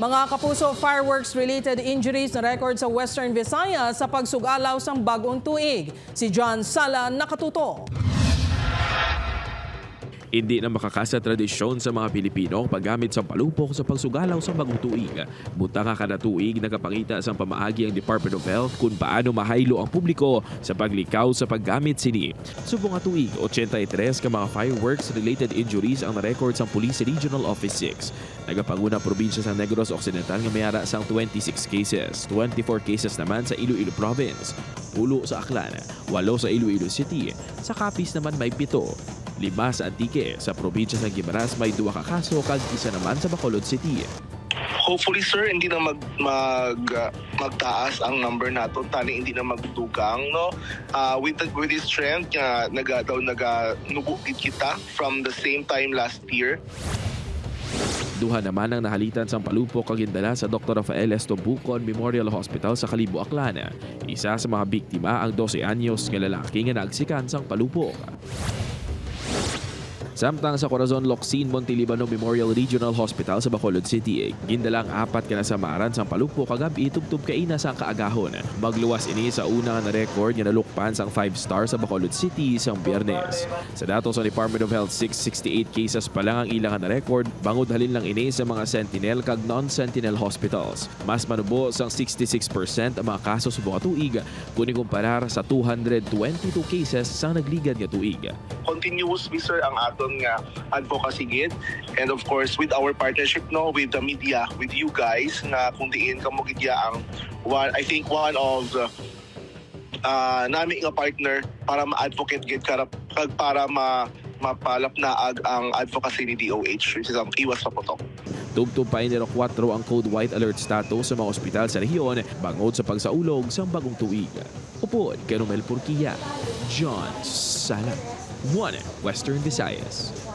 Mga kapuso, fireworks-related injuries na record sa Western Visayas sa pagsugalaw sa bagong tuig. Si John Sala nakatuto. Hindi na makakasa tradisyon sa mga Pilipino paggamit sa palupok sa pagsugalaw sa bagong tuig. Buta nga kada tuig nakapangita sa pamaagi ang Department of Health kung paano mahaylo ang publiko sa paglikaw sa paggamit sini. Subong nga tuig, 83 ka mga fireworks-related injuries ang na-record sa Police Regional Office 6. Nagapanguna probinsya sa Negros Occidental nga mayara sang 26 cases, 24 cases naman sa Iloilo Province, pulo sa Aklan, walo sa Iloilo City, sa Capiz naman may pito, lima sa Antique, sa probinsya ng Guimaras may duwa ka kaso kag isa naman sa Bacolod City. hopefully sir hindi na mag, mag uh, magtaas ang number nato tani hindi na magdugang no uh, with the, with this trend nga naga daw naga nugugit kita from the same time last year Duha naman ang nahalitan sa palupok kag gindala sa Dr. Rafael Estobucon Memorial Hospital sa Kalibo, Aklan. Isa sa mga biktima ang 12 anyos nga lalaki nga naagsikan sang palupok. Samtang sa Corazon Locsin Montelibano Memorial Regional Hospital sa Bacolod City, gindalang apat ka nasamaran sa palupo kagabi tubtub kaina sa kaagahon. Magluwas ini sa una nga na-record nga nalukpan sang 5 star sa Bacolod City isang biyernes. Sa datos sa Department of Health, 668 cases pa lang ang ilang nga na-record, bangod halin lang ini sa mga sentinel kag non-sentinel hospitals. Mas manubo sang 66% ang mga kaso sa buong tuig kung ikumparar sa 222 cases sa nagligad nga tuig. Continuous sir ang aton nga advocacy gid and of course with our partnership no with the media with you guys nga kung diin kamo gid ya ang one I think one of the uh, nami nga partner para ma-advocate gid karap kag para ma mapalap na ag ang advocacy ni DOH which is ang iwas sa potok. Tubtub pa iniro 4 ang Code White Alert status sa mga ospital sa rehiyon bangod sa pagsaulog sa bagong tuig. Upod kay Romel Purkia, John Sala, One Western Visayas.